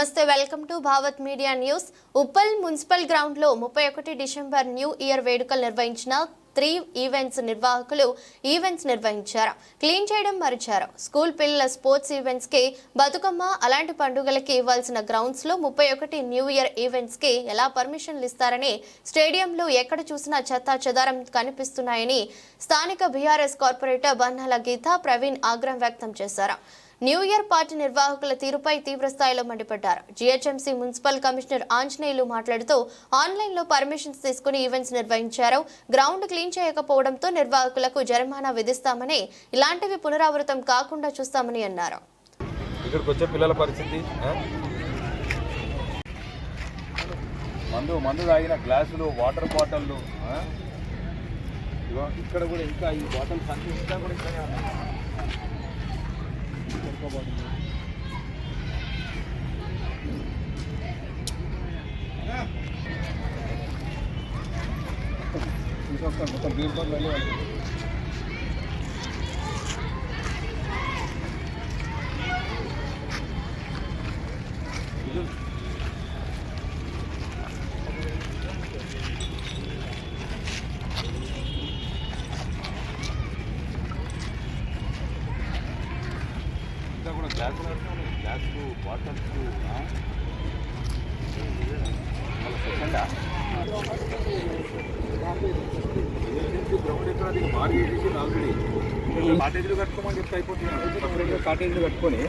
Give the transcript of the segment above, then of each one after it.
నమస్తే welcome to Bhavat media news. Uppal municipal గ్రౌండ్లో ముప్పై ఒకటి డిసెంబర్ న్యూ ఇయర్ వేడుకలు నిర్వహించిన త్రీ ఈవెంట్స్ నిర్వాహకులు ఈవెంట్స్ నిర్వహించారు. క్లీన్ చేయడం మరిచారు. స్కూల్ పిల్లల స్పోర్ట్స్ ఈవెంట్స్కి బతుకమ్మ అలాంటి పండుగలకి ఇవ్వాల్సిన గ్రౌండ్స్లో ముప్పై ఒకటి న్యూ ఇయర్ ఈవెంట్స్కి ఎలా పర్మిషన్లు ఇస్తారని స్టేడియంలో ఎక్కడ చూసినా చెత్తా చెదారం కనిపిస్తున్నాయని స్థానిక బీఆర్ఎస్ కార్పొరేటర్ బన్నాల గీత ప్రవీణ్ ఆగ్రహం వ్యక్తం చేశారు. న్యూ ఇయర్ పార్టీ నిర్వాహకుల తీరుపై తీవ్ర స్థాయిలో మండిపడ్డారు. జీహెచ్ఎంసీ మున్సిపల్ కమిషనర్ ఆంజనేయులు మాట్లాడుతూ ఆన్లైన్లో పర్మిషన్స్ తీసుకుని ఈవెంట్స్ నిర్వహించారు. గ్రౌండ్ క్లీన్ చేయకపోవడంతో నిర్వాహకులకు జరిమానా విధిస్తామని ఇలాంటివి పునరావృతం కాకుండా చూస్తామని అన్నారు. ఇక్కడికి వచ్చే పిల్లల పరిస్థితి? మందు మందు తాగిన గ్లాసులు వాటర్ బాటిళ్ళు ఇక్కడ కూడా ఇంకా ఈ బాటిల్ కనిపిస్తా కూడా ఇక్కడే ఉన్నాయి ఇంకొక మొత్తం ఇంకా కూడా గ్లాసులు గ్లాసులు బాటిల్స్ కాటేజీలు కట్టుకోమని చెప్తే అయిపోతుంది. కాటేజీలు కట్టుకొని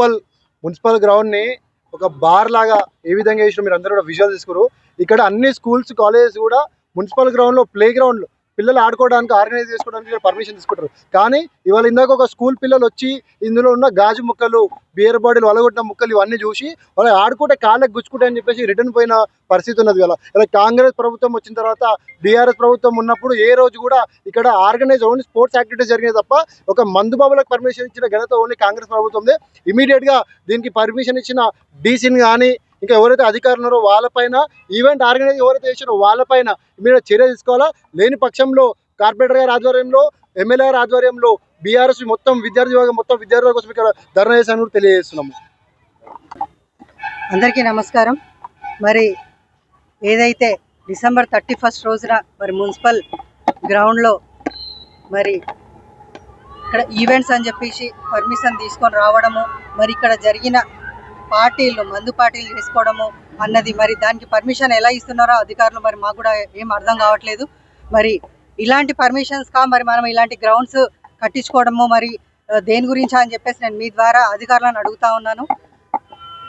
మున్సిపల్ మున్సిపల్ గ్రౌండ్ని ఒక బార్ లాగా ఏ విధంగా చేసిన మీరు అందరూ కూడా విజువల్ తీసుకురు. ఇక్కడ అన్ని స్కూల్స్ కాలేజెస్ కూడా మున్సిపల్ గ్రౌండ్లో ప్లే గ్రౌండ్ పిల్లలు ఆడుకోవడానికి ఆర్గనైజ్ చేసుకోవడానికి పర్మిషన్ తీసుకుంటారు. కానీ ఇవాళ ఇందాక ఒక స్కూల్ పిల్లలు వచ్చి ఇందులో ఉన్న గాజు ముక్కలు బియర్ బాడీలు వలగొట్టిన ముక్కలు ఇవన్నీ చూసి వాళ్ళు ఆడుకుంటే కాళ్ళకి గుచ్చుకుంటే అని చెప్పేసి రిటర్న్ పోయిన పరిస్థితి ఉన్నది ఇలా ఇలా కాంగ్రెస్ ప్రభుత్వం వచ్చిన తర్వాత బీఆర్ఎస్ ప్రభుత్వం ఉన్నప్పుడు ఏ రోజు కూడా ఇక్కడ ఆర్గనైజ్ ఓన్లీ స్పోర్ట్స్ యాక్టివిటీస్ జరిగినాయి తప్ప ఒక మందు బాబులకు పర్మిషన్ ఇచ్చిన ఘనత ఓన్లీ కాంగ్రెస్ ప్రభుత్వందే. ఇమీడియట్గా దీనికి పర్మిషన్ ఇచ్చిన డీసీని కానీ ఇంకా ఎవరైతే అధికారులు ఉన్నారో వాళ్ళపైన ఈవెంట్ ఆర్గనైజ్ ఎవరైతే చేసారో వాళ్ళపైన మీరు చర్య తీసుకోవాలా? లేని పక్షంలో కార్పొరేటర్ గారి ఆధ్వర్యంలో ఎమ్మెల్యే గారి ఆధ్వర్యంలో బీఆర్ఎస్ మొత్తం విద్యార్థి విభాగం మొత్తం విద్యార్థుల కోసం ఇక్కడ ధర్నా చేశాను కూడా తెలియజేస్తున్నాము అందరికీ నమస్కారం. మరి ఏదైతే డిసెంబర్ థర్టీ ఫస్ట్ రోజున మరి మున్సిపల్ గ్రౌండ్లో మరి ఇక్కడ ఈవెంట్స్ అని చెప్పేసి పర్మిషన్ తీసుకొని రావడము మరి ఇక్కడ జరిగిన పార్టీలు మందు పార్టీలు వేసుకోవడము అన్నది మరి దానికి పర్మిషన్ ఎలా ఇస్తున్నారో అధికారులు మరి మాకు కూడా ఏం అర్థం కావట్లేదు. మరి ఇలాంటి పర్మిషన్స్ కా మరి మనం ఇలాంటి గ్రౌండ్స్ కట్టించుకోవడము మరి దేని గురించి అని చెప్పేసి నేను మీ ద్వారా అధికారులను అడుగుతా ఉన్నాను.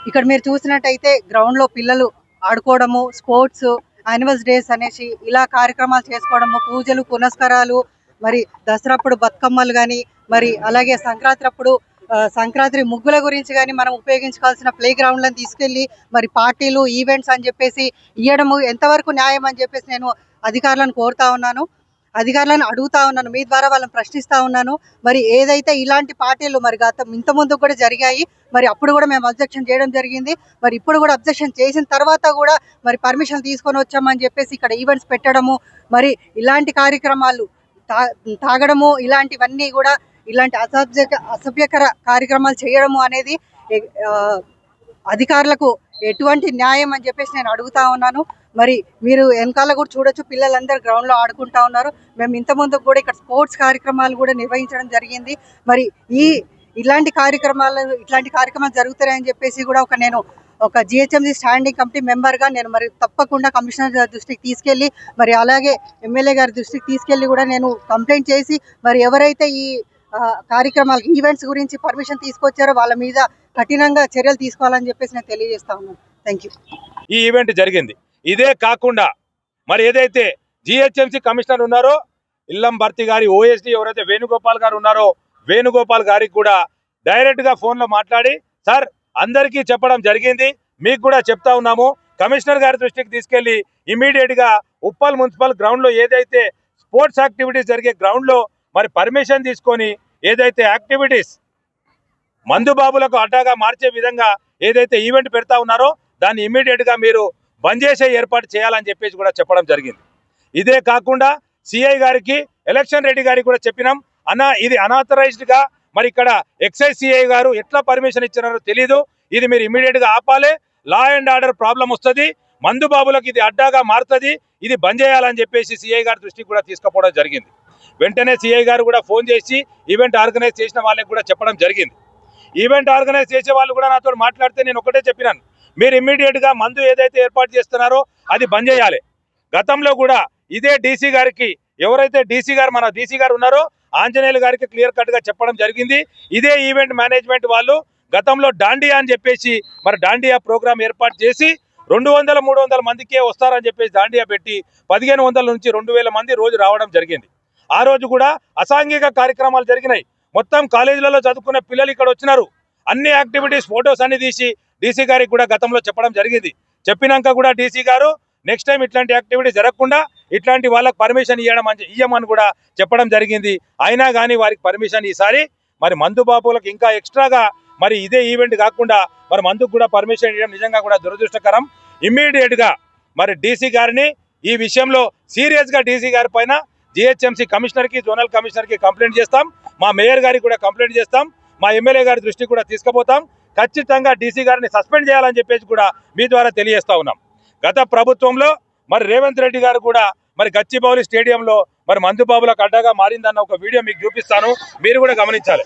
ఇక్కడ మీరు చూసినట్టయితే గ్రౌండ్లో పిల్లలు ఆడుకోవడము స్పోర్ట్స్ యానివల్స్ డేస్ అనేసి ఇలా కార్యక్రమాలు చేసుకోవడము పూజలు పునస్కారాలు మరి దసరాప్పుడు బతుకమ్మలు కానీ మరి అలాగే సంక్రాంతి అప్పుడు సంక్రాంతి ముగ్గుల గురించి కానీ మనం ఉపయోగించుకోవాల్సిన ప్లే గ్రౌండ్లను తీసుకెళ్ళి మరి పార్టీలు ఈవెంట్స్ అని చెప్పేసి ఇవ్వడము ఎంతవరకు న్యాయం అని చెప్పేసి నేను అధికారులను కోరుతా ఉన్నాను. అధికారులను అడుగుతా ఉన్నాను. మీ ద్వారా వాళ్ళని ప్రశ్నిస్తా ఉన్నాను. మరి ఏదైతే ఇలాంటి పార్టీలు మరి గత ఇంత ముందు కూడా జరిగాయి మరి అప్పుడు కూడా మేము అబ్జెక్షన్ చేయడం జరిగింది. మరి ఇప్పుడు కూడా అబ్జెక్షన్ చేసిన తర్వాత కూడా మరి పర్మిషన్ తీసుకొని వచ్చామని చెప్పేసి ఇక్కడ ఈవెంట్స్ పెట్టడము మరి ఇలాంటి కార్యక్రమాలు తా- తాగడము ఇలాంటివన్నీ కూడా ఇలాంటి అసభ్య అసభ్యకర కార్యక్రమాలు చేయడము అనేది అధికారులకు ఎటువంటి న్యాయం అని చెప్పేసి నేను అడుగుతా ఉన్నాను. మరి మీరు వెనకాల కూడా చూడొచ్చు పిల్లలందరూ గ్రౌండ్లో ఆడుకుంటా ఉన్నారు. మేము ఇంత ముందు కూడా ఇక్కడ స్పోర్ట్స్ కార్యక్రమాలు కూడా నిర్వహించడం జరిగింది. మరి ఈ ఇలాంటి కార్యక్రమాలు ఇట్లాంటి కార్యక్రమాలు జరుగుతాయని చెప్పేసి కూడా ఒక నేను ఒక జిహెచ్ఎంసీ స్టాండింగ్ కమిటీ మెంబర్గా నేను మరి తప్పకుండా కమిషనర్ గారి దృష్టికి తీసుకెళ్ళి మరి అలాగే ఎమ్మెల్యే గారి దృష్టికి తీసుకెళ్ళి కూడా నేను కంప్లైంట్ చేసి మరి ఎవరైతే ఈ ఆ, కార్యక్రమాలు ఈవెంట్స్ గురించి పర్మిషన్ తీసుకొచ్చారో వాళ్ళ మీద కఠినంగా చర్యలు తీసుకోవాలని చెప్పేసి నేను తెలియజేస్తా ఉన్నాను. థ్యాంక్ యూ ఈ ఈవెంట్ జరిగింది. ఇదే కాకుండా మరి ఏదైతే జిహెచ్ఎంసీ కమిషనర్ ఉన్నారో ఇల్లం భర్తీ గారి ఓఎస్డి ఎవరైతే వేణుగోపాల్ గారు ఉన్నారో వేణుగోపాల్ గారికి కూడా డైరెక్ట్గా ఫోన్లో మాట్లాడి సార్ అందరికీ చెప్పడం జరిగింది. మీకు కూడా చెప్తా ఉన్నాము. కమిషనర్ గారి దృష్టికి తీసుకెళ్ళి ఇమీడియట్గా ఉప్పల్ మున్సిపల్ గ్రౌండ్లో ఏదైతే స్పోర్ట్స్ యాక్టివిటీస్ జరిగే గ్రౌండ్లో మరి పర్మిషన్ తీసుకొని ఏదైతే యాక్టివిటీస్ మందు బాబులకు అడ్డాగా మార్చే విధంగా ఏదైతే ఈవెంట్ పెడతా ఉన్నారో దాన్ని ఇమీడియట్గా మీరు బంద్ చేసే ఏర్పాటు చేయాలని చెప్పేసి కూడా చెప్పడం జరిగింది. ఇదే కాకుండా సిఐ గారికి ఎలక్షన్ రెడ్డి గారికి కూడా చెప్పినాం. అన్న ఇది అనాథరైజ్డ్గా మరి ఇక్కడ ఎక్సైజ్ సిఐ గారు ఎట్లా పర్మిషన్ ఇచ్చినారో తెలీదు. ఇది మీరు ఇమీడియట్గా ఆపాలి. లా అండ్ ఆర్డర్ ప్రాబ్లం వస్తుంది. మందు బాబులకు ఇది అడ్డాగా మారుతుంది. ఇది బంద్ చేయాలని చెప్పేసి సిఐ గారి దృష్టికి కూడా తీసుకుపోవడం జరిగింది. వెంటనే సిఐ గారు కూడా ఫోన్ చేసి ఈవెంట్ ఆర్గనైజ్ చేసిన వాళ్ళకి కూడా చెప్పడం జరిగింది. ఈవెంట్ ఆర్గనైజ్ చేసే వాళ్ళు కూడా నాతో మాట్లాడితే నేను ఒకటే చెప్పినాను. మీరు ఇమ్మీడియట్గా మందు ఏదైతే ఏర్పాటు చేస్తున్నారో అది బంద్ చేయాలి. గతంలో కూడా ఇదే డీసీ గారికి ఎవరైతే డీసీ గారు మన డీసీ గారు ఉన్నారో ఆంజనేయులు గారికి క్లియర్ కట్గా చెప్పడం జరిగింది. ఇదే ఈవెంట్ మేనేజ్మెంట్ వాళ్ళు గతంలో డాండియా అని చెప్పేసి మరి డాండియా ప్రోగ్రామ్ ఏర్పాటు చేసి రెండు వందల మూడు వందల మందికే వస్తారని చెప్పేసి దాండియా పెట్టి పదిహేను వందల నుంచి రెండు వేల మంది రోజు రావడం జరిగింది. ఆ రోజు కూడా అసాంఘిక కార్యక్రమాలు జరిగినాయి. మొత్తం కాలేజీలలో చదువుకున్న పిల్లలు ఇక్కడ వచ్చినారు. అన్ని యాక్టివిటీస్ ఫొటోస్ అన్ని తీసి డీసీ గారికి కూడా గతంలో చెప్పడం జరిగింది. చెప్పినాక కూడా డీసీ గారు నెక్స్ట్ టైం ఇట్లాంటి యాక్టివిటీ జరగకుండా ఇట్లాంటి వాళ్ళకి పర్మిషన్ ఇవ్వడం అని ఇయ్యమని కూడా చెప్పడం జరిగింది. అయినా కానీ వారికి పర్మిషన్ ఈసారి మరి మందు బాబులకు ఇంకా ఎక్స్ట్రాగా మరి ఇదే ఈవెంట్ కాకుండా మరి మందుకు కూడా పర్మిషన్ ఇవ్వడం నిజంగా కూడా దురదృష్టకరం. ఇమ్మీడియట్గా మరి డీసీ గారిని ఈ విషయంలో సీరియస్గా డీసీ గారి పైన జిహెచ్ఎంసీ కమిషనర్కి జోనల్ కమిషనర్కి కంప్లైంట్ చేస్తాం. మా మేయర్ గారికి కూడా కంప్లైంట్ చేస్తాం. మా ఎమ్మెల్యే గారి దృష్టికి కూడా తీసుకుపోతాం. ఖచ్చితంగా డీసీ గారిని సస్పెండ్ చేయాలని చెప్పేసి కూడా మీ ద్వారా తెలియజేస్తా ఉన్నాం. గత ప్రభుత్వంలో మరి రేవంత్ రెడ్డి గారు కూడా మరి గచ్చిబౌలి స్టేడియంలో మరి మందుబాబులకు అడ్డగా మారిందన్న ఒక వీడియో మీకు చూపిస్తాను. మీరు కూడా గమనించాలి.